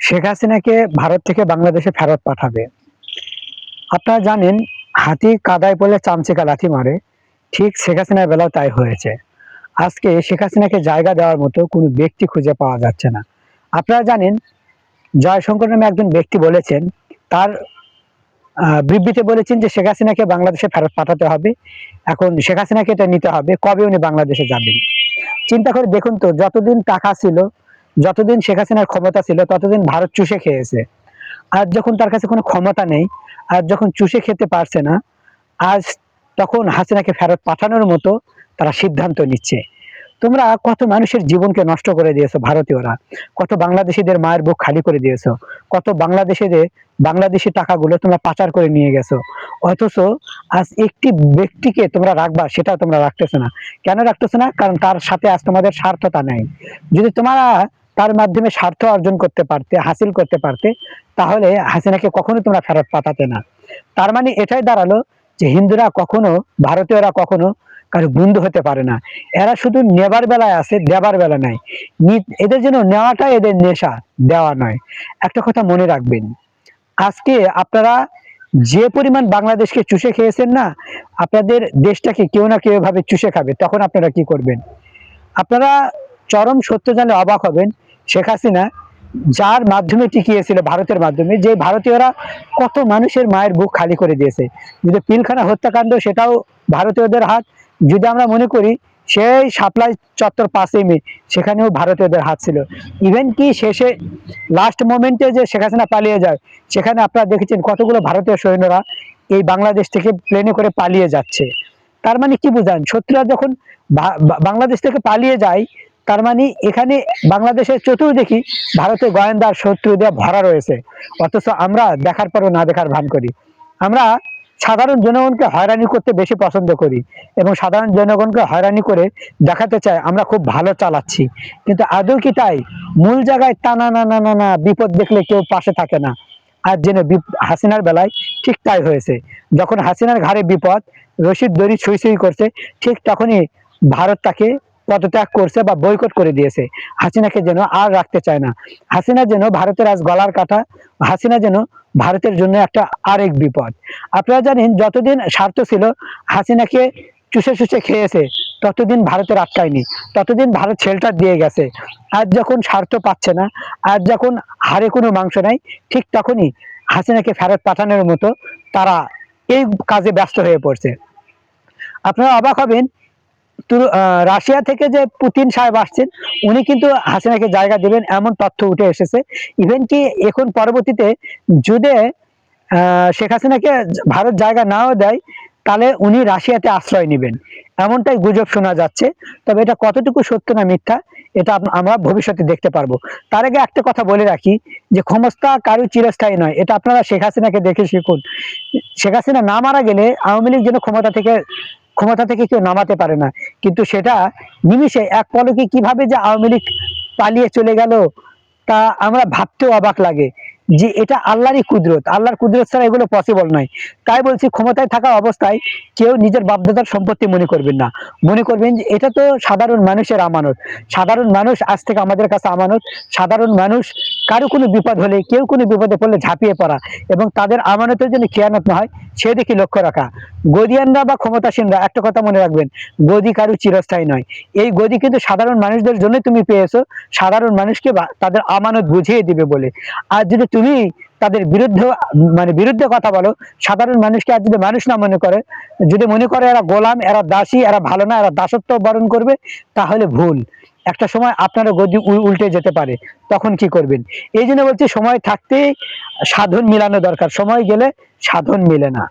শেখ হাসিনাকে ভারত থেকে বাংলাদেশে ফেরত পাঠাবে। আপনারা জানেন, হাতি কাদায় পড়লে চামচিকা লাথি মারে। ঠিক শেখ হাসিনার বেলাও তাই হয়েছে। আজকে শেখ হাসিনাকে জায়গা দেওয়ার মতো কোনো ব্যক্তি খুঁজে পাওয়া যাচ্ছে না। আপনারা জানেন, জয়শঙ্কর নামে একজন ব্যক্তি বলেছেন, তার বিবৃতি বলেছেন যে শেখ হাসিনাকে বাংলাদেশে ফেরত পাঠাতে হবে। এখন শেখ হাসিনাকে এটা নিতে হবে, কবে উনি বাংলাদেশে যাবেন? চিন্তা করে দেখুন তো, যতদিন টাকা ছিল যতদিন শেখ হাসিনার ক্ষমতা ছিল, ততদিন ভারত চুষে খেয়েছে। আজ যখন তার কাছে কোনো ক্ষমতা নেই আজ যখন চুষে খেতে পারছে না, আজ তখন হাসিনাকে ফেরত পাঠানোর মতো তারা সিদ্ধান্ত নিচ্ছে। তোমরা কত মানুষের জীবনকে নষ্ট করে দিয়েছ, ভারতীয়রা। কত বাংলাদেশিদের মায়ের বুক খালি করে দিয়েছ। কত বাংলাদেশিদের, বাংলাদেশি টাকাগুলো তোমরা পাচার করে নিয়ে গেছো। অথচ আজ একটি ব্যক্তিকে তোমরা রাখবা, সেটাও তোমরা রাখতেছো না। কেন রাখতেছো না? কারণ তার সাথে আজ তোমাদের স্বার্থতা নাই। যদি তোমরা তার মাধ্যমে স্বার্থ অর্জন করতে পারতে, হাসিল করতে পারতে, তাহলে হাসিনাকে কখনো তোমরা ফেরত পাঠাতে না। তার মানে এটাই দাঁড়াল যে হিন্দুরা কখনো, ভারতীয়রা কখনো কারও বন্ধু হতে পারে না। এরা শুধু নেবার বেলায় আছে, দেবার বেলা নাই। এদের জন্য নেওয়াটা এদের নেশা, দেওয়া নয়। একটা কথা মনে রাখবেন, আজকে আপনারা যে পরিমাণ বাংলাদেশকে চুষে খেয়েছেন না, আপনাদের দেশটাকে কেউ না কেউ ভাবে চুষে খাবে, তখন আপনারা কি করবেন? আপনারা চরম সত্য জানলে অবাক হবেন শেখ হাসিনা যার মাধ্যমে টিকিয়েছিল, ভারতের মাধ্যমে, যে ভারতীয়রা কত মানুষের মায়ের বুক খালি করে দিয়েছে। যদি পিলখানা হত্যাকাণ্ড, সেটাও ভারতীয়দের হাত। যদি আমরা মনে করি, সেই সাপ্লাই চত্বর পাশেই মে সেখানেও ভারতীয়দের হাত ছিল। ইভেন কি শেষে লাস্ট মোমেন্টে যে শেখ হাসিনা পালিয়ে যায়, সেখানে আপনারা দেখেছেন কতগুলো ভারতীয় সৈন্যরা এই বাংলাদেশ থেকে প্লেনে করে পালিয়ে যাচ্ছে। তার মানে কি বুঝান? শত্রুরা যখন বাংলাদেশ থেকে পালিয়ে যায় তার মানে এখানে বাংলাদেশের চতুর্দিকে ভারতের গোয়েন্দার শত্রু দিয়ে ভরা রয়েছে। অথচ আমরা দেখার পরও না দেখার ভান করি। আমরা সাধারণ জনগণকে হয়রানি করতে বেশি পছন্দ করি এবং সাধারণ জনগণকে হয়রানি করে দেখাতে চাই আমরা খুব ভালো চালাচ্ছি। কিন্তু আদৌ কি তাই? মূল জায়গায় তা না না না না, বিপদ দেখলে কেউ পাশে থাকে না। আর যেন হাসিনার বেলায় ঠিক তাই হয়েছে। যখন হাসিনার ঘাড়ে বিপদ, রশিদ দড়ি ছুঁই ছুঁই করছে, ঠিক তখনই ভারত তাকে পদত্যাগ করছে বা বয়কট করে দিয়েছে। হাসিনাকে যেন আর রাখতে চায় না। হাসিনা যেন ভারতের আজ গলার কাটা, হাসিনা যেন ভারতের জন্য একটা আরেক বিপদ। আপনারা জানেন, যতদিন স্বার্থ ছিল, হাসিনাকে চুষে চুষে খেয়েছে, ততদিন ভারতের আটকায়নি, ততদিন ভারত শেল্টার দিয়ে গেছে। আজ যখন স্বার্থ পাচ্ছে না, আজ যখন হারে কোনো মাংস নাই, ঠিক তখনই হাসিনাকে ফেরত পাঠানোর মতো তারা এই কাজে ব্যস্ত হয়ে পড়ছে। আপনারা অবাক হবেন রাশিয়া থেকে যে পুতিন সাহেব আসছেন, উনি কিন্তু হাসিনাকে জায়গা দিবেন, এমন তথ্য উঠে এসেছে। ইভেন কি এখন পরবর্তীতে যদি শেখ হাসিনাকে ভারত জায়গা নাও দেয়, তাহলে উনি রাশিয়াতে আশ্রয় নেবেন। এমনটাই গুজব শোনা যাচ্ছে। তবে এটা কতটুকু সত্য না মিথ্যা, এটা আমরা ভবিষ্যতে দেখতে পারব। তার আগে একটা কথা বলে রাখি, যে ক্ষমতা কারও চিরস্থায়ী নয়। এটা আপনারা শেখ হাসিনাকে দেখে শিখুন। শেখ হাসিনা না মারা গেলে আওয়ামী লীগ যেন ক্ষমতা থেকে ক্ষমতা থেকে কেউ নামাতে পারে না। কিন্তু সেটা নিমিষে এক পলকে কীভাবে যে আওয়ামী লীগ পালিয়ে চলে গেল, তা আমরা ভাবতেও অবাক লাগে যে এটা আল্লাহরই কুদরত। আল্লাহর কুদরত ছাড়া এগুলো পসিবল নয়। তাই বলছি, ক্ষমতায় থাকা অবস্থায় কেউ নিজের বাপদাদার সম্পত্তি মনে করবেন না। মনে করবেন যে এটা তো সাধারণ মানুষের আমানত। সাধারণ মানুষ আজ থেকে আমাদের কাছে আমানত। সাধারণ মানুষ কারও কোনো বিপদ হলে, কেউ কোনো বিপদে পড়লে ঝাঁপিয়ে পড়া এবং তাদের আমানতের জন্য খেয়ানত না হয় সেদিকে লক্ষ্য রাখা। গদিয়ানরা বা ক্ষমতাসীনরা, একটা কথা মনে রাখবেন, গদি কারু চিরস্থায়ী নয়। এই গদি কিন্তু সাধারণ মানুষদের জন্য তুমি পেয়েছ, সাধারণ মানুষকে তাদের আমানত বুঝিয়ে দিবে বলে। আর যদি তুমি তাদের বিরুদ্ধে মানে বিরুদ্ধে কথা বলো। সাধারণ মানুষকে আর যদি মানুষ না মনে করে, যদি মনে করে এরা গোলাম, এরা দাসী, এরা ভালো না, এরা দাসত্ব বরণ করবে, তাহলে ভুল। একটা সময় আপনারা গদি উল- উল্টে যেতে পারে। তখন কি করবেন? এই জন্য বলছি, সময় থাকতে সাধন মিলানো দরকার। সময় গেলে সাধন মিলে না।